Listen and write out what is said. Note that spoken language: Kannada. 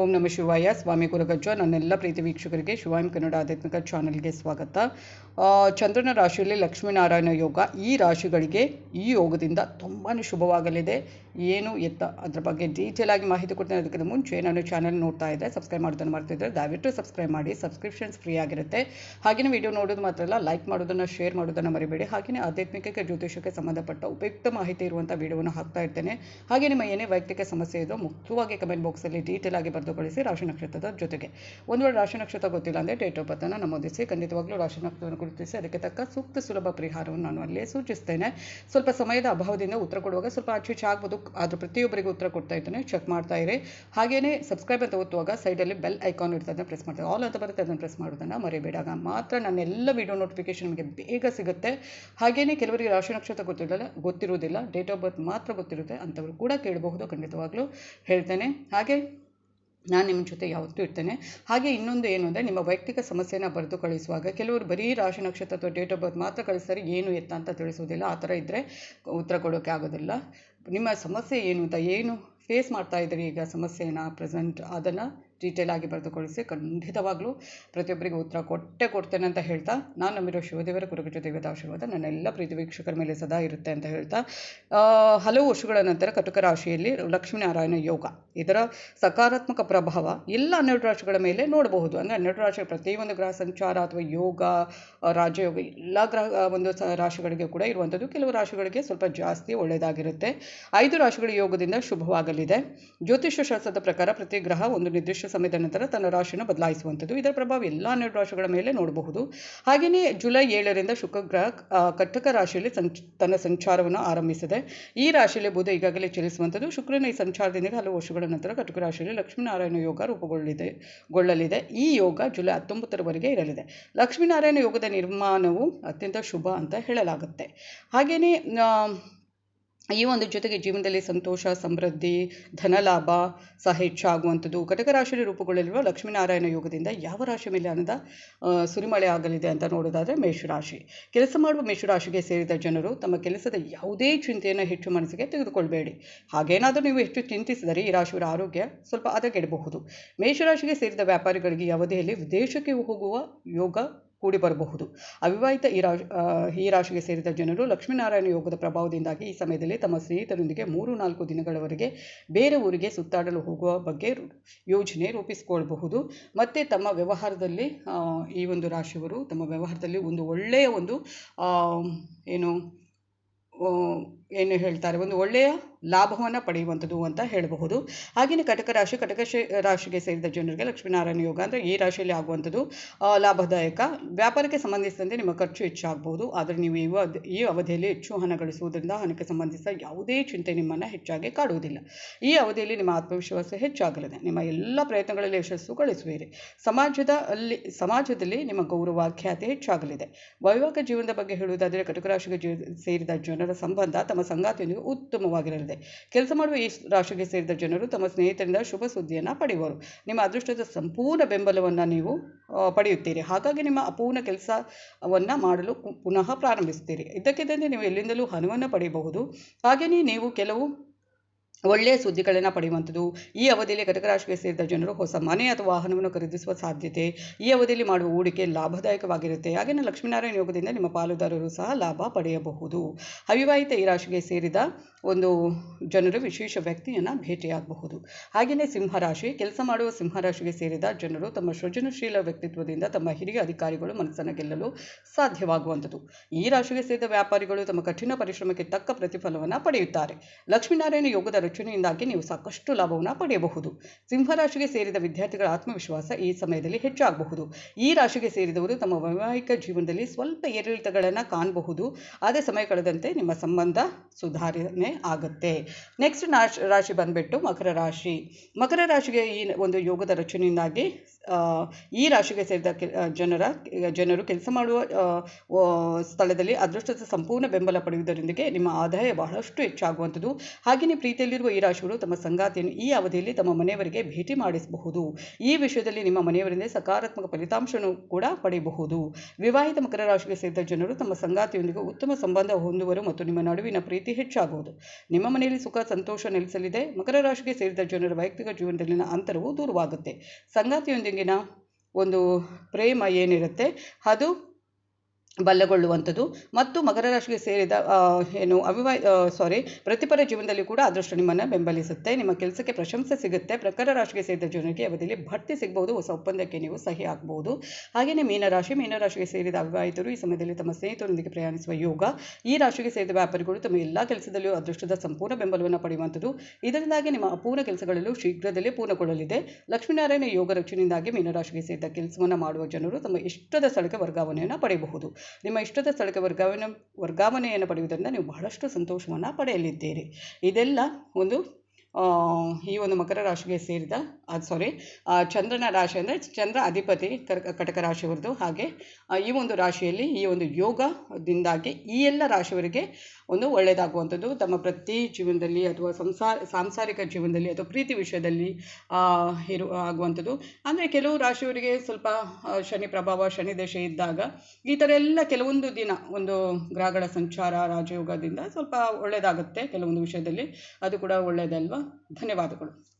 ಓಂ ನಮ ಶಿವಾಯ. ಸ್ವಾಮಿ ಗುರುಗಜ್ಜ ನನ್ನೆಲ್ಲ ಪ್ರೀತಿ ವೀಕ್ಷಕರಿಗೆ ಶಿವಾಯಂ ಕನ್ನಡ ಆಧ್ಯಾತ್ಮಿಕ ಚಾನಲ್ಗೆ ಸ್ವಾಗತ. ಚಂದ್ರನ ರಾಶಿಯಲ್ಲಿ ಲಕ್ಷ್ಮೀನಾರಾಯಣ ಯೋಗ. ಈ ರಾಶಿಗಳಿಗೆ ಈ ಯೋಗದಿಂದ ತುಂಬಾ ಶುಭವಾಗಲಿದೆ. ಏನು ಎತ್ತ ಅದ್ರ ಬಗ್ಗೆ ಡೀಟೇಲ್ ಆಗಿ ಮಾಹಿತಿ ಕೊಡ್ತೇನೆ. ಅದಕ್ಕಿಂತ ಮುಂಚೆ ನಾನು ಚಾನಲ್ ನೋಡ್ತಾ ಇದ್ದೆ ಸಬ್ಸ್ಕ್ರೈಬ್ ಮಾಡೋದನ್ನು ಮಾಡ್ತಿದ್ದರೆ ದಯವಿಟ್ಟು ಸಬ್ಸ್ಕ್ರೈಬ್ ಮಾಡಿ. ಸಬ್ಸ್ಕ್ರಿಪ್ಷನ್ಸ್ ಫ್ರೀ ಆಗಿರುತ್ತೆ. ಹಾಗೆಯೇ ವಿಡಿಯೋ ನೋಡೋದು ಮಾತ್ರ ಅಲ್ಲ ಲೈಕ್ ಮಾಡೋದನ್ನು ಶೇರ್ ಮಾಡೋದನ್ನು ಮರಿಬೇಡಿ. ಹಾಗೆಯೇ ಆಧ್ಯಾತ್ಮಿಕಕ್ಕೆ ಜ್ಯೋತಿಷಕ್ಕೆ ಸಂಬಂಧಪಟ್ಟ ಉಪಯುಕ್ತ ಮಾಹಿತಿ ಇರುವಂಥ ವಿಡಿಯೋವನ್ನು ಹಾಕ್ತಾ ಇರ್ತೇನೆ. ಹಾಗೆ ನಿಮ್ಮ ಏನೇ ವೈಯಕ್ತಿಕ ಸಮಸ್ಯೆ ಇದೋ ಮುಖ್ಯವಾಗಿ ಕಮೆಂಟ್ ಬಾಕ್ಸಲ್ಲಿ ಡೀಟೇಲ್ ಆಗಿ ಬರೆದು ಕಳಿಸಿ ರಾಶಿ ನಕ್ಷತ್ರದ ಜೊತೆಗೆ. ಒಂದು ವೇಳೆ ರಾಶಿ ನಕ್ಷತ್ರ ಗೊತ್ತಿಲ್ಲ ಅಂದರೆ ಡೇಟ್ ಆಫ್ ಬರ್ತನ್ನು ನಮೂದಿಸಿ, ಖಂಡಿತವಾಗ್ಲೂ ರಾಶಿ ನಕ್ಷತ್ರವನ್ನು ಗುರುತಿಸಿ ಅದಕ್ಕೆ ತಕ್ಕ ಸೂಕ್ತ ಸುಲಭ ಪರಿಹಾರವನ್ನು ನಾನು ಅಲ್ಲೇ ಸೂಚಿಸ್ತೇನೆ. ಸ್ವಲ್ಪ ಸಮಯದ ಅಭಾವದಿಂದ ಉತ್ತರ ಕೊಡುವಾಗ ಸ್ವಲ್ಪ ಆಚೆ ಆಗ್ಬೋದು. ಆದರೂ ಪ್ರತಿಯೊಬ್ಬರಿಗೂ ಉತ್ತರ ಕೊಡ್ತಾ ಇದ್ದಾನೆ ಚೆಕ್ ಮಾಡ್ತಾ ಇರಿ. ಹಾಗೆಯೇ ಸಬ್ಸ್ಕ್ರೈಬ್ ಅಂತ ಒತ್ತುವಾಗ ಸೈಡಲ್ಲಿ ಬೆಲ್ ಐಕಾನ್ ಇರ್ತದೆ ಅದನ್ನು ಪ್ರೆಸ್ ಮಾಡ್ತಾರೆ ಆಲ್ ಅಂತ ಬರುತ್ತೆ, ಅದನ್ನು ಪ್ರೆಸ್ ಮಾಡೋದನ್ನು ಮರಿಬೇಡ ಆಗ ಮಾತ್ರ ನನ್ನ ಎಲ್ಲ ವಿಡಿಯೋ ನೋಟಿಫಿಕೇಶನ್ ನಿಮಗೆ ಬೇಗ ಸಿಗುತ್ತೆ. ಹಾಗೆಯೇ ಕೆಲವರಿಗೆ ರಾಶಿ ನಕ್ಷತ್ರ ಗೊತ್ತಿರಲ್ಲ, ಗೊತ್ತಿರುವುದಿಲ್ಲ ಡೇಟ್ ಆಫ್ ಬರ್ತ್ ಮಾತ್ರ ಗೊತ್ತಿರುತ್ತೆ, ಅಂಥವ್ರು ಕೂಡ ಕೇಳಬಹುದು, ಖಂಡಿತವಾಗ್ಲೂ ಹೇಳ್ತೇನೆ. ಹಾಗೆ ನಾನು ನಿಮ್ಮ ಜೊತೆ ಯಾವತ್ತೂ ಇರ್ತೇನೆ. ಹಾಗೆ ಇನ್ನೊಂದು ಏನು ಅಂದರೆ ನಿಮ್ಮ ವೈಯಕ್ತಿಕ ಸಮಸ್ಯೆನ ಬರೆದು ಕಳಿಸುವಾಗ ಕೆಲವರು ಬರೀ ರಾಶಿ ನಕ್ಷತ್ರ ಅಥವಾ ಡೇಟ್ ಆಫ್ ಬರ್ತ್ ಮಾತ್ರ ಕಳಿಸ್ತಾರೆ. ಏನು ಎತ್ತ ಅಂತ ತಿಳಿಸೋದಿಲ್ಲ ಆ ಥರ ಇದ್ದರೆ ಉತ್ತರ ಕೊಡೋಕ್ಕೆ ಆಗೋದಿಲ್ಲ. ನಿಮ್ಮ ಸಮಸ್ಯೆ ಏನು ಅಂತ ಏನು ಫೇಸ್ ಮಾಡ್ತಾ ಇದ್ದೀರಿ ಈಗ ಸಮಸ್ಯೆನ ಪ್ರೆಸೆಂಟ್ ಅದನ್ನು? ಡೀಟೇಲ್ ಆಗಿ ಬರೆದುಕೊಳಿಸಿ ಖಂಡಿತವಾಗಲೂ ಪ್ರತಿಯೊಬ್ಬರಿಗೆ ಉತ್ತರ ಕೊಟ್ಟೇ ಕೊಡ್ತೇನೆ ಅಂತ ಹೇಳ್ತಾ, ನಾನು ನಂಬಿರೋ ಶಿವದೇವರ ಜೊತೆ ದೇವದ ಆಶೀರ್ವಾದ, ನನ್ನೆಲ್ಲ ಪ್ರೀತಿ ವೀಕ್ಷಕರ ಮೇಲೆ ಸದಾ ಇರುತ್ತೆ ಅಂತ ಹೇಳ್ತಾ ಹಲವು ವರ್ಷಗಳ ನಂತರ ಕಟಕ ರಾಶಿಯಲ್ಲಿ ಲಕ್ಷ್ಮೀನಾರಾಯಣ ಯೋಗ, ಇದರ ಸಕಾರಾತ್ಮಕ ಪ್ರಭಾವ ಎಲ್ಲ ಹನ್ನೆರಡು ರಾಶಿಗಳ ಮೇಲೆ ನೋಡಬಹುದು. ಅಂದರೆ ಹನ್ನೆರಡು ರಾಶಿ ಪ್ರತಿಯೊಂದು ಗ್ರಹ ಸಂಚಾರ ಅಥವಾ ಯೋಗ ರಾಜಯೋಗ, ಎಲ್ಲ ಗ್ರಹ ಒಂದು ರಾಶಿಗಳಿಗೆ ಕೂಡ ಇರುವಂಥದ್ದು, ಕೆಲವು ರಾಶಿಗಳಿಗೆ ಸ್ವಲ್ಪ ಜಾಸ್ತಿ ಒಳ್ಳೆಯದಾಗಿರುತ್ತೆ. ಐದು ರಾಶಿಗಳ ಯೋಗದಿಂದ ಶುಭವಾಗಲಿದೆ. ಜ್ಯೋತಿಷ್ಯ ಶಾಸ್ತ್ರದ ಪ್ರಕಾರ ಪ್ರತಿ ಗ್ರಹ ಒಂದು ನಿರ್ದಿಷ್ಟ ಸಮಯದ ನಂತರ ತನ್ನ ರಾಶಿಯನ್ನು ಬದಲಾಯಿಸುವಂಥದ್ದು. ಇದರ ಪ್ರಭಾವ ಎಲ್ಲ ಹನ್ನೆರಡು ರಾಶಿಗಳ ಮೇಲೆ ನೋಡಬಹುದು. ಹಾಗೆಯೇ ಜುಲೈ ಏಳರಿಂದ ಶುಕ್ರ ಗ್ರಹ ಆ, ಕಟಕ ರಾಶಿಯಲ್ಲಿ ಸಂಚ ತನ್ನ ಸಂಚಾರವನ್ನು ಆರಂಭಿಸಿದೆ. ಈ ರಾಶಿಯಲ್ಲಿ ಬುಧ ಈಗಾಗಲೇ ಚಲಿಸುವಂಥದ್ದು. ಶುಕ್ರನ ಈ ಸಂಚಾರದಿಂದ ಹಲವು ವರ್ಷಗಳ ನಂತರ ಕಟಕ ರಾಶಿಯಲ್ಲಿ ಲಕ್ಷ್ಮೀನಾರಾಯಣ ಯೋಗ ರೂಪುಗೊಳ್ಳಲಿದೆ ಗೊಳ್ಳಲಿದೆ. ಈ ಯೋಗ ಜುಲೈ ಹತ್ತೊಂಬತ್ತರವರೆಗೆ ಇರಲಿದೆ. ಲಕ್ಷ್ಮೀನಾರಾಯಣ ಯೋಗದ ನಿರ್ಮಾಣವು ಅತ್ಯಂತ ಶುಭ ಅಂತ ಹೇಳಲಾಗುತ್ತೆ. ಹಾಗೆಯೇ ಈ ಒಂದು ಜೊತೆಗೆ ಜೀವನದಲ್ಲಿ ಸಂತೋಷ, ಸಮೃದ್ಧಿ, ಧನಲಾಭ ಸಹ ಹೆಚ್ಚಾಗುವಂಥದ್ದು ಕಟಕ ರಾಶಿಯಲ್ಲಿ ರೂಪುಗೊಳ್ಳಲಿರುವ ಲಕ್ಷ್ಮೀನಾರಾಯಣ ಯೋಗದಿಂದ ಯಾವ ರಾಶಿ ಮೇಲೆ ಅನ್ನದ ಸುರಿಮಳೆ ಆಗಲಿದೆ ಅಂತ ನೋಡೋದಾದರೆ ಮೇಷರಾಶಿ. ಕೆಲಸ ಮಾಡುವ ಮೇಷರಾಶಿಗೆ ಸೇರಿದ ಜನರು ತಮ್ಮ ಕೆಲಸದ ಯಾವುದೇ ಚಿಂತೆಯನ್ನು ಹೆಚ್ಚು ಮನಸ್ಸಿಗೆ ತೆಗೆದುಕೊಳ್ಬೇಡಿ. ಹಾಗೇನಾದರೂ ನೀವು ಹೆಚ್ಚು ಚಿಂತಿಸಿದರೆ ಈ ರಾಶಿಯವರ ಆರೋಗ್ಯ ಸ್ವಲ್ಪ ಹದಗೆಡಬಹುದು. ಮೇಷರಾಶಿಗೆ ಸೇರಿದ ವ್ಯಾಪಾರಿಗಳಿಗೆ ಅವಧಿಯಲ್ಲಿ ವಿದೇಶಕ್ಕೆ ಹೋಗುವ ಯೋಗ ಕೂಡಿ ಬರಬಹುದು. ಅವಿವಾಹಿತ ಈ ರಾಶಿ ಈ ರಾಶಿಗೆ ಸೇರಿದ ಜನರು ಲಕ್ಷ್ಮೀನಾರಾಯಣ ಯೋಗದ ಪ್ರಭಾವದಿಂದಾಗಿ ಈ ಸಮಯದಲ್ಲಿ ತಮ್ಮ ಸ್ನೇಹಿತರೊಂದಿಗೆ ಮೂರು ನಾಲ್ಕು ದಿನಗಳವರೆಗೆ ಬೇರೆ ಊರಿಗೆ ಸುತ್ತಾಡಲು ಹೋಗುವ ಬಗ್ಗೆ ಯೋಜನೆ ರೂಪಿಸಿಕೊಳ್ಳಬಹುದು. ಮತ್ತು ತಮ್ಮ ವ್ಯವಹಾರದಲ್ಲಿ ಈ ಒಂದು ರಾಶಿಯವರು ತಮ್ಮ ವ್ಯವಹಾರದಲ್ಲಿ ಒಂದು ಒಳ್ಳೆಯ ಒಂದು ಏನು ಏನು ಹೇಳ್ತಾರೆ? ಒಂದು ಒಳ್ಳೆಯ ಲಾಭವನ್ನು ಪಡೆಯುವಂಥದ್ದು ಅಂತ ಹೇಳಬಹುದು. ಹಾಗೆಯೇ ಕಟಕ ರಾಶಿ, ಕಟಕ ರಾಶಿಗೆ ಸೇರಿದ ಜನರಿಗೆ ಲಕ್ಷ್ಮೀನಾರಾಯಣ ಯೋಗ ಅಂದರೆ ಈ ರಾಶಿಯಲ್ಲಿ ಆಗುವಂಥದ್ದು ಲಾಭದಾಯಕ. ವ್ಯಾಪಾರಕ್ಕೆ ಸಂಬಂಧಿಸಿದಂತೆ ನಿಮ್ಮ ಖರ್ಚು ಹೆಚ್ಚಾಗಬಹುದು. ಆದರೆ ನೀವು ಈ ಈ ಅವಧಿಯಲ್ಲಿ ಹೆಚ್ಚು ಹಣ ಗಳಿಸುವುದರಿಂದ ಹಣಕ್ಕೆ ಸಂಬಂಧಿಸಿದ ಯಾವುದೇ ಚಿಂತೆ ನಿಮ್ಮನ್ನು ಹೆಚ್ಚಾಗಿ ಕಾಡುವುದಿಲ್ಲ. ಈ ಅವಧಿಯಲ್ಲಿ ನಿಮ್ಮ ಆತ್ಮವಿಶ್ವಾಸ ಹೆಚ್ಚಾಗಲಿದೆ. ನಿಮ್ಮ ಎಲ್ಲ ಪ್ರಯತ್ನಗಳಲ್ಲಿ ಯಶಸ್ಸು ಗಳಿಸುವಿರಿ. ಸಮಾಜದ ಅಲ್ಲಿ ಸಮಾಜದಲ್ಲಿ ನಿಮ್ಮ ಗೌರವ, ಖ್ಯಾತಿ ಹೆಚ್ಚಾಗಲಿದೆ. ವೈವಾಹಿಕ ಜೀವನದ ಬಗ್ಗೆ ಹೇಳುವುದಾದರೆ ಕಟಕ ರಾಶಿಗೆ ಸೇರಿದ ಜನರ ಸಂಬಂಧ ತಮ್ಮ ಸಂಗಾತಿಯೊಂದಿಗೆ ಉತ್ತಮವಾಗಿರಲಿದೆ. ಕೆಲಸ ಮಾಡುವ ಈ ರಾಶಿಗೆ ಸೇರಿದ ಜನರು ತಮ್ಮ ಸ್ನೇಹಿತರಿಂದ ಶುಭ ಸುದ್ದಿಯನ್ನು ಪಡೆಯುವರು. ನಿಮ್ಮ ಅದೃಷ್ಟದ ಸಂಪೂರ್ಣ ಬೆಂಬಲವನ್ನು ನೀವು ಪಡೆಯುತ್ತೀರಿ. ಹಾಗಾಗಿ ನಿಮ್ಮ ಅಪೂರ್ಣ ಕೆಲಸವನ್ನು ಮಾಡಲು ಪುನಃ ಪ್ರಾರಂಭಿಸುತ್ತೀರಿ. ಇದಕ್ಕಿದ್ದಂತೆ ನೀವು ಎಲ್ಲಿಂದಲೂ ಹಣವನ್ನು ಪಡೆಯಬಹುದು. ಹಾಗೆಯೇ ನೀವು ಕೆಲವು ಒಳ್ಳೆಯ ಸುದ್ದಿಗಳನ್ನು ಪಡೆಯುವಂಥದ್ದು. ಈ ಅವಧಿಯಲ್ಲಿ ಕಟಕ ರಾಶಿಗೆ ಸೇರಿದ ಜನರು ಹೊಸ ಮನೆ ಅಥವಾ ವಾಹನವನ್ನು ಖರೀದಿಸುವ ಸಾಧ್ಯತೆ, ಈ ಅವಧಿಯಲ್ಲಿ ಮಾಡುವ ಹೂಡಿಕೆ ಲಾಭದಾಯಕವಾಗಿರುತ್ತೆ. ಹಾಗೆಯೇ ಲಕ್ಷ್ಮೀನಾರಾಯಣ ಯೋಗದಿಂದ ನಿಮ್ಮ ಪಾಲುದಾರರು ಸಹ ಲಾಭ ಪಡೆಯಬಹುದು. ಅವಿವಾಹಿತ ಈ ರಾಶಿಗೆ ಸೇರಿದ ಒಂದು ಜನರು ವಿಶೇಷ ವ್ಯಕ್ತಿಯನ್ನು ಭೇಟಿಯಾಗಬಹುದು. ಹಾಗೆಯೇ ಸಿಂಹರಾಶಿ ಕೆಲಸ ಮಾಡುವ ಸಿಂಹರಾಶಿಗೆ ಸೇರಿದ ಜನರು ತಮ್ಮ ಸೃಜನಶೀಲ ವ್ಯಕ್ತಿತ್ವದಿಂದ ತಮ್ಮ ಹಿರಿಯ ಅಧಿಕಾರಿಗಳು ಮನಸ್ಸನ್ನು ಗೆಲ್ಲಲು ಸಾಧ್ಯವಾಗುವಂಥದ್ದು. ಈ ರಾಶಿಗೆ ಸೇರಿದ ವ್ಯಾಪಾರಿಗಳು ತಮ್ಮ ಕಠಿಣ ಪರಿಶ್ರಮಕ್ಕೆ ತಕ್ಕ ಪ್ರತಿಫಲವನ್ನು ಪಡೆಯುತ್ತಾರೆ. ಲಕ್ಷ್ಮೀನಾರಾಯಣ ಯೋಗದ ರಚನೆಯಿಂದಾಗಿ ನೀವು ಸಾಕಷ್ಟು ಲಾಭವನ್ನು ಪಡೆಯಬಹುದು. ಸಿಂಹರಾಶಿಗೆ ಸೇರಿದ ವಿದ್ಯಾರ್ಥಿಗಳ ಆತ್ಮವಿಶ್ವಾಸ ಈ ಸಮಯದಲ್ಲಿ ಹೆಚ್ಚಾಗಬಹುದು. ಈ ರಾಶಿಗೆ ಸೇರಿದವರು ತಮ್ಮ ವೈವಾಹಿಕ ಜೀವನದಲ್ಲಿ ಸ್ವಲ್ಪ ಏರಿಳಿತಗಳನ್ನು ಕಾಣಬಹುದು. ಅದೇ ಸಮಯ ಕಳೆದಂತೆ ನಿಮ್ಮ ಸಂಬಂಧ ಸುಧಾರಣೆ ಆಗುತ್ತೆ. ನೆಕ್ಸ್ಟ್ ರಾಶಿ ಬಂದ್ಬಿಟ್ಟು ಮಕರ ರಾಶಿ. ಮಕರ ರಾಶಿಗೆ ಈ ಒಂದು ಯೋಗದ ರಚನೆಯಿಂದಾಗಿ ಈ ರಾಶಿಗೆ ಸೇರಿದ ಜನರ, ಜನರು ಕೆಲಸ ಮಾಡುವ ಸ್ಥಳದಲ್ಲಿ ಅದೃಷ್ಟದ ಸಂಪೂರ್ಣ ಬೆಂಬಲ ಪಡೆಯುವುದರೊಂದಿಗೆ ನಿಮ್ಮ ಆದಾಯ ಬಹಳಷ್ಟು ಹೆಚ್ಚಾಗುವಂಥದ್ದು. ಹಾಗೆಯೇ ಪ್ರೀತಿಯಲ್ಲಿರುವ ಈ ರಾಶಿಗಳು ತಮ್ಮ ಸಂಗಾತಿಯನ್ನು ಈ ಅವಧಿಯಲ್ಲಿ ತಮ್ಮ ಮನೆಯವರಿಗೆ ಭೇಟಿ ಮಾಡಿಸಬಹುದು. ಈ ವಿಷಯದಲ್ಲಿ ನಿಮ್ಮ ಮನೆಯವರಿಂದ ಸಕಾರಾತ್ಮಕ ಫಲಿತಾಂಶವನ್ನು ಕೂಡ ಪಡೆಯಬಹುದು. ವಿವಾಹಿತ ಮಕರ ರಾಶಿಗೆ ಸೇರಿದ ಜನರು ತಮ್ಮ ಸಂಗಾತಿಯೊಂದಿಗೆ ಉತ್ತಮ ಸಂಬಂಧ ಹೊಂದುವರು ಮತ್ತು ನಿಮ್ಮ ನಡುವಿನ ಪ್ರೀತಿ ಹೆಚ್ಚಾಗುವುದು. ನಿಮ್ಮ ಮನೆಯಲ್ಲಿ ಸುಖ, ಸಂತೋಷ ನೆಲೆಸಲಿದೆ. ಮಕರ ರಾಶಿಗೆ ಸೇರಿದ ಜನರ ವೈಯಕ್ತಿಕ ಜೀವನದಲ್ಲಿನ ಅಂತರವು ದೂರವಾಗುತ್ತೆ. ಸಂಗಾತಿಯೊಂದಿಗಿನ ಒಂದು ಪ್ರೇಮ ಏನಿರುತ್ತೆ? ಅದು ಬಲ್ಲಗೊಳ್ಳುವಂಥದ್ದು. ಮತ್ತು ಮಕರ ರಾಶಿಗೆ ಸೇರಿದ ಏನು ಅವಿವಾಹ ಸಾರಿ ವೃತ್ತಿಪರ ಜೀವನದಲ್ಲಿ ಕೂಡ ಅದೃಷ್ಟ ನಿಮ್ಮನ್ನು ಬೆಂಬಲಿಸುತ್ತೆ. ನಿಮ್ಮ ಕೆಲಸಕ್ಕೆ ಪ್ರಶಂಸೆ ಸಿಗುತ್ತೆ. ಪ್ರಖರ ರಾಶಿಗೆ ಸೇರಿದ ಜನರಿಗೆ ಅವಧಿಯಲ್ಲಿ ಭರ್ತಿ ಸಿಗಬಹುದು. ಹೊಸ ಒಪ್ಪಂದಕ್ಕೆ ನೀವು ಸಹಿ ಹಾಕಬಹುದು. ಹಾಗೆಯೇ ಮೀನರಾಶಿ ಮೀನರಾಶಿಗೆ ಸೇರಿದ ಅವಿವಾಹಿತರು ಈ ಸಮಯದಲ್ಲಿ ತಮ್ಮ ಸ್ನೇಹಿತರೊಂದಿಗೆ ಪ್ರಯಾಣಿಸುವ ಯೋಗ, ಈ ರಾಶಿಗೆ ಸೇರಿದ ವ್ಯಾಪಾರಿಗಳು ತಮ್ಮ ಎಲ್ಲ ಕೆಲಸದಲ್ಲಿಯೂ ಅದೃಷ್ಟದ ಸಂಪೂರ್ಣ ಬೆಂಬಲವನ್ನು ಪಡೆಯುವಂಥದ್ದು. ಇದರಿಂದಾಗಿ ನಿಮ್ಮ ಅಪೂರ್ಣ ಕೆಲಸಗಳಲ್ಲೂ ಶೀಘ್ರದಲ್ಲೇ ಪೂರ್ಣಗೊಳ್ಳಲಿದೆ. ಲಕ್ಷ್ಮೀನಾರಾಯಣ ಯೋಗ ರಕ್ಷಣೆಯಿಂದಾಗಿ ಮೀನರಾಶಿಗೆ ಸೇರಿದ ಕೆಲಸವನ್ನು ಮಾಡುವ ಜನರು ತಮ್ಮ ಇಷ್ಟದ ಸ್ಥಳಕ್ಕೆ ವರ್ಗಾವಣೆಯನ್ನು ಪಡೆಯಬಹುದು. ನಿಮ್ಮ ಇಷ್ಟದ ಸ್ಥಳಕ್ಕೆ ವರ್ಗಾವಣೆ ವರ್ಗಾವಣೆಯನ್ನು ಪಡೆಯುವುದರಿಂದ ನೀವು ಬಹಳಷ್ಟು ಸಂತೋಷವನ್ನು ಪಡೆಯಲಿದ್ದೀರಿ. ಇದೆಲ್ಲ ಒಂದು ಈ ಒಂದು ಮಕರ ರಾಶಿಗೆ ಸೇರಿದ ಅದು ಸಾರಿ ಚಂದ್ರನ ರಾಶಿ ಅಂದರೆ ಚಂದ್ರ ಅಧಿಪತಿ ಕಟಕ ರಾಶಿಯವರದು. ಹಾಗೆ ಈ ಒಂದು ರಾಶಿಯಲ್ಲಿ ಈ ಒಂದು ಯೋಗದಿಂದಾಗಿ ಈ ಎಲ್ಲ ರಾಶಿಯವರಿಗೆ ಒಂದು ಒಳ್ಳೆಯದಾಗುವಂಥದ್ದು ತಮ್ಮ ಪ್ರತಿ ಜೀವನದಲ್ಲಿ ಅಥವಾ ಸಂಸಾರ, ಸಾಂಸಾರಿಕ ಜೀವನದಲ್ಲಿ ಅಥವಾ ಪ್ರೀತಿ ವಿಷಯದಲ್ಲಿ ಇರು, ಆಗುವಂಥದ್ದು. ಅಂದರೆ ಕೆಲವು ರಾಶಿಯವರಿಗೆ ಸ್ವಲ್ಪ ಶನಿ ಪ್ರಭಾವ, ಶನಿ ದಶೆ ಇದ್ದಾಗ ಈ ಥರ ಎಲ್ಲ ಕೆಲವೊಂದು ದಿನ ಒಂದು ಗ್ರಹಗಳ ಸಂಚಾರ, ರಾಜಯೋಗದಿಂದ ಸ್ವಲ್ಪ ಒಳ್ಳೆಯದಾಗುತ್ತೆ ಕೆಲವೊಂದು ವಿಷಯದಲ್ಲಿ. ಅದು ಕೂಡ ಒಳ್ಳೆಯದಲ್ವಾ? ಧನ್ಯವಾದಗಳು.